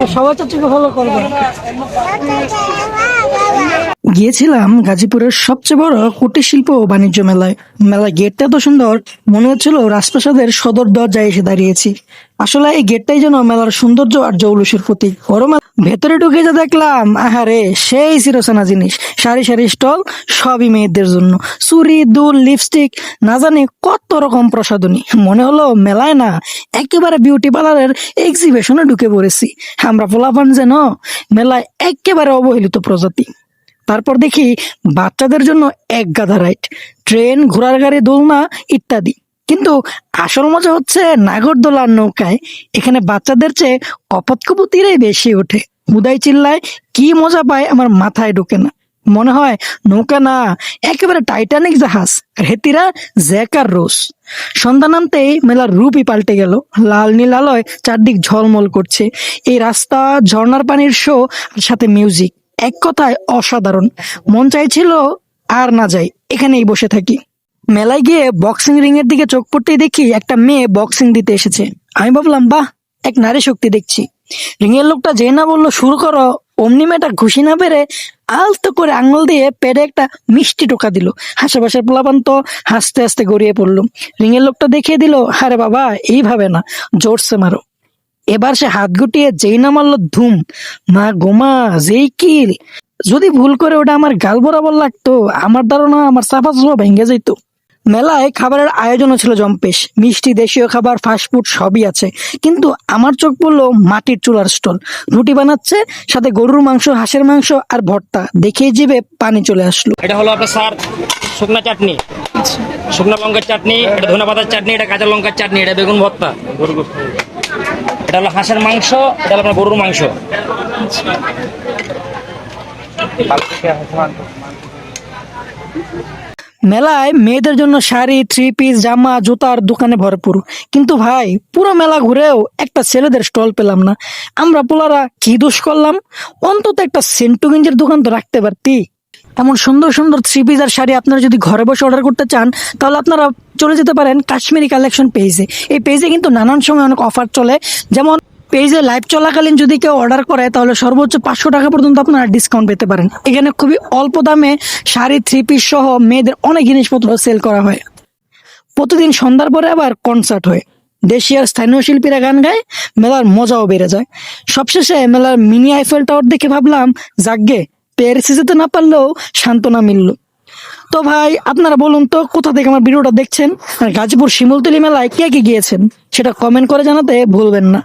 সবাই ঠিক ফলো করবে। গিয়েছিলাম গাজীপুরের সবচেয়ে বড় কুটির শিল্প ও বাণিজ্য মেলায়। মেলা গেটটা তো সুন্দর, মনে হচ্ছিল রাজপ্রাসাদের সদর দরজায় এসে দাঁড়িয়েছি। আসলে এই গেটটাই যেন মেলার সৌন্দর্য আর জৌলুসের প্রতীক। মেলা ভেতরে ঢুকে যা দেখলাম, আহারে, সেই চিরচেনা জিনিস। সারি সারি স্টল, সবই মেয়েদের জন্য। চুরি দুল, লিপস্টিক, না জানি কত রকম প্রসাধনী। মনে হলো মেলায় না, একেবারে বিউটি পার্লারের এক্সিবিশনে ঢুকে পড়েছি। আমরা পোলাপান যেন, মেলায় একেবারে অবহেলিত প্রজাতি। তারপর দেখি বাচ্চাদের জন্য এক গাদা রাইড, ট্রেন, ঘোড়ার গাড়ি, দোলনা ইত্যাদি। কিন্তু আসল মজা হচ্ছে নাগরদোলার নৌকায়। এখানে বাচ্চাদের চেয়ে কপতকপুতিরাই বেশি ওঠে। হুদাই চিল্লায়, কি মজা পায়, আমার মাথায় ঢোকে না। মনে হয়, নৌকা না, একেবারে টাইটানিক জাহাজ হেতিরা জ্যাক আর রোস সন্ধ্যা নামতেই মেলার রূপই পাল্টে গেল। লাল নীল আলোয় চারদিক ঝলমল করছে। এই রাস্তা, ঝর্ণার পানির শো, আর সাথে মিউজিক। এক কথায় অসাধারণ। মন চাইছিল আর না যাই, এখানেই বসে থাকি। মেলায় গিয়ে বক্সিং রিং এর দিকে চোখ পড়তেই দেখি একটা মেয়ে বক্সিং দিতে এসেছে। আমি ভাবলাম, বাহ, এক নারী শক্তি দেখছি। রিং এর লোকটা যে না বলল শুরু করো, অমনি মেয়েটা ঘুষি না পেরে আলতো করে আঙুল দিয়ে পেটে একটা মিষ্টি টোকা দিল। হাসপাশের পোলাপান তো হাসতে হাসতে গড়িয়ে পড়ল। রিং এর লোকটা দেখিয়ে দিল আরে বাবা, এইভাবে না, জোরসে মারো। এবার সে হাত গুটিয়ে যেই না মারলো ধুম মা গোমা যেই কিল। যদি ভুল করে ওটা আমার গাল বরাবর লাগতো আমার ধারণা আমার চাপা চাপা ভেঙে যেত মেলায় খাবারের আয়োজনও ছিল জম্পেশ। মিষ্টি দেশীয় খাবার ফাস্টফুড সবই আছে। কিন্তু আমার চোখ পড়ল মাটির চুলার স্টল। রুটি বানাচ্ছে সাথে গরুর মাংস হাঁসের মাংস আর ভর্তা। দেখেই জিভে পানি চলে আসলো। এটা হলো আপনার স্যার শুকনা চাটনি। শুকনা লঙ্কার চাটনি এটা ধনে পাতার চাটনি এটা কাঁচা লঙ্কার চাটনি এটা বেগুন ভর্তা। এটা হলো হাঁসের মাংস, এটা হলো আপনার গরুর মাংস। মেলায় মেয়েদের জন্য শাড়ি থ্রি পিস জামা, জুতার দোকানে ভরপুর। কিন্তু ভাই, পুরো মেলা ঘুরেও একটা ছেলেদের স্টল পেলাম না। আমরা পোলারা কি দোষ করলাম? অন্তত একটা সেন্টু গেঞ্জের দোকান তো রাখতে পারতি। এমন সুন্দর সুন্দর থ্রি পিস আর শাড়ি আপনারা যদি ঘরে বসে অর্ডার করতে চান, তাহলে আপনারা চলে যেতে পারেন কাশ্মীরি কালেকশন পেজে এই পেজে কিন্তু নানান সময় অনেক অফার চলে। যেমন পেজে লাইভ চলাকালীন যদি কেউ অর্ডার করে, তাহলে সর্বোচ্চ পাঁচশো টাকা পর্যন্ত আপনারা ডিসকাউন্ট পেতে পারেন। এখানে খুবই অল্প দামে শাড়ি থ্রি পিস সহ মেয়েদের অনেক জিনিসপত্র সেল করা হয়। প্রতিদিন সন্ধ্যার পরে আবার কনসার্ট হয়। দেশি আর স্থানীয় শিল্পীরা গান গায়, মেলার মজাও বেড়ে যায়। সবশেষে মেলার মিনি আইফেল টাওয়ার দেখে ভাবলাম যাগ্গে প্যারিসে যেতে না পারলেও সান্ত্বনা মিলল। তো ভাই, আপনারা বলুন তো, কোথা থেকে আমার ভিডিওটা দেখছেন? আর গাজীপুর শিমুলতলি মেলায় কে কে গিয়েছেন? সেটা কমেন্ট করে জানাতে ভুলবেন না।